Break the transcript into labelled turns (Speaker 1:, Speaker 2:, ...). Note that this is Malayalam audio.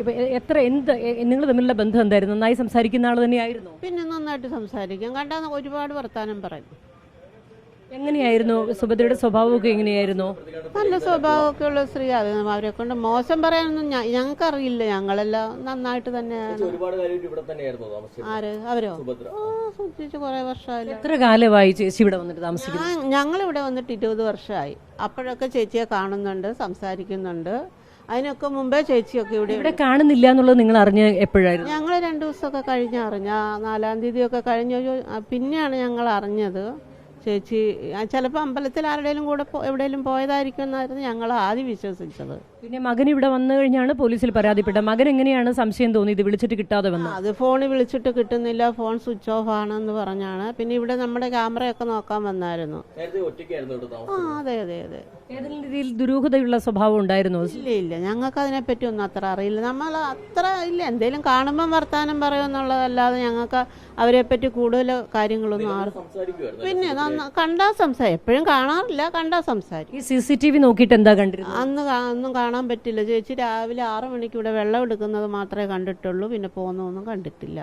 Speaker 1: ഇപ്പൊ എത്ര എന്ത് നിങ്ങൾ തമ്മിലുള്ള ബന്ധം എന്തായിരുന്നു? നന്നായി സംസാരിക്കുന്ന ആൾ തന്നെയായിരുന്നു?
Speaker 2: പിന്നെ നന്നായിട്ട് സംസാരിക്കും. കണ്ടാൽ ഒരുപാട് വർത്താനം പറയും.
Speaker 1: എങ്ങനെയായിരുന്നു? സുഭദ്രയുടെ സ്വഭാവമൊക്കെ എങ്ങനെയായിരുന്നു?
Speaker 2: നല്ല സ്വഭാവമൊക്കെ ഉള്ള സ്ത്രീ. അത് അവരെ കൊണ്ട് മോശം പറയാനൊന്നും ഞങ്ങൾക്ക് അറിയില്ല ഞങ്ങളെല്ലാം നന്നായിട്ട് തന്നെയാണ്
Speaker 3: ഒരുപാട് കാര്യം ഇവിടെ തന്നെയായിരുന്നു താമസിച്ചത്?
Speaker 2: ആര്? അവരോ? സൂക്ഷിച്ച് കുറേ വർഷമായില്ല?
Speaker 1: എത്ര കാലമായി ചേച്ചി ഇവിടെ വന്നിട്ട് താമസിക്കുന്നു
Speaker 2: ഞങ്ങൾ ഇവിടെ വന്നിട്ട് ഇരുപത് വർഷമായി. അപ്പോഴൊക്കെ ചേച്ചിയെ കാണുന്നുണ്ട് സംസാരിക്കുന്നുണ്ട്. അതിനൊക്കെ മുമ്പേ ചേച്ചിയൊക്കെ ഇവിടെ
Speaker 1: ഇവിടെ കാണുന്നില്ല എന്നുള്ളത് നിങ്ങൾ അറിഞ്ഞ എപ്പോഴായിരുന്നു?
Speaker 2: ഞങ്ങൾ രണ്ടു ദിവസമൊക്കെ കഴിഞ്ഞ് അറിഞ്ഞ. നാലാം തീയതി ഒക്കെ കഴിഞ്ഞ ഒരു- പിന്നെയാണ് ഞങ്ങൾ അറിഞ്ഞത്. ചേച്ചി ചിലപ്പോൾ അമ്പലത്തിൽ ആരുടെയും കൂടെ എവിടെയെങ്കിലും പോയതായിരിക്കും എന്നായിരുന്നു ഞങ്ങൾ ആദ്യം വിശ്വസിച്ചത്.
Speaker 1: പിന്നെ മകൻ ഇവിടെ വന്നു കഴിഞ്ഞാണ് പോലീസിൽ പരാതിപ്പെട്ടത്. മകൻ എങ്ങനെയാണ് സംശയം തോന്നിയത്? വിളിച്ചിട്ട് കിട്ടാതെ വന്നത്
Speaker 2: അത് ഫോണിൽ വിളിച്ചിട്ട് കിട്ടുന്നില്ല. ഫോൺ സ്വിച്ച് ഓഫ് ആണെന്ന് പറഞ്ഞാണ്. പിന്നെ ഇവിടെ നമ്മുടെ ക്യാമറയൊക്കെ നോക്കാൻ വന്നായിരുന്നു. ആ അതെ അതെ അതെ.
Speaker 1: ഏതെങ്കിലും രീതിയിൽ ദുരൂഹതയുള്ള സ്വഭാവം ഉണ്ടായിരുന്നു?
Speaker 2: ഇല്ല ഇല്ല. ഞങ്ങൾക്ക് അതിനെപ്പറ്റി ഒന്നും അത്ര അറിയില്ല. നമ്മൾ അത്ര ഇല്ല. എന്തെങ്കിലും കാണുമ്പം വർത്താനം പറയുമെന്നുള്ളതല്ലാതെ ഞങ്ങൾക്ക് അവരെപ്പറ്റി കൂടുതൽ കാര്യങ്ങളൊന്നും ആർ
Speaker 3: സംസാരിക്കുമായിരുന്നു
Speaker 2: പിന്നെ കണ്ടാ സംസാരം എപ്പോഴും കാണാറില്ല കണ്ടാ സംസാരിക്കും.
Speaker 1: ഈ സി സി ടി വി നോക്കിയിട്ട് എന്താ കണ്ടിരുന്നത്?
Speaker 2: അന്ന് ഒന്നും കാണാൻ പറ്റില്ല. ചേച്ചി രാവിലെ ആറു മണിക്ക് ഇവിടെ വെള്ളം എടുക്കുന്നത് മാത്രമേ കണ്ടിട്ടുള്ളൂ. പിന്നെ പോകുന്നൊന്നും കണ്ടിട്ടില്ല.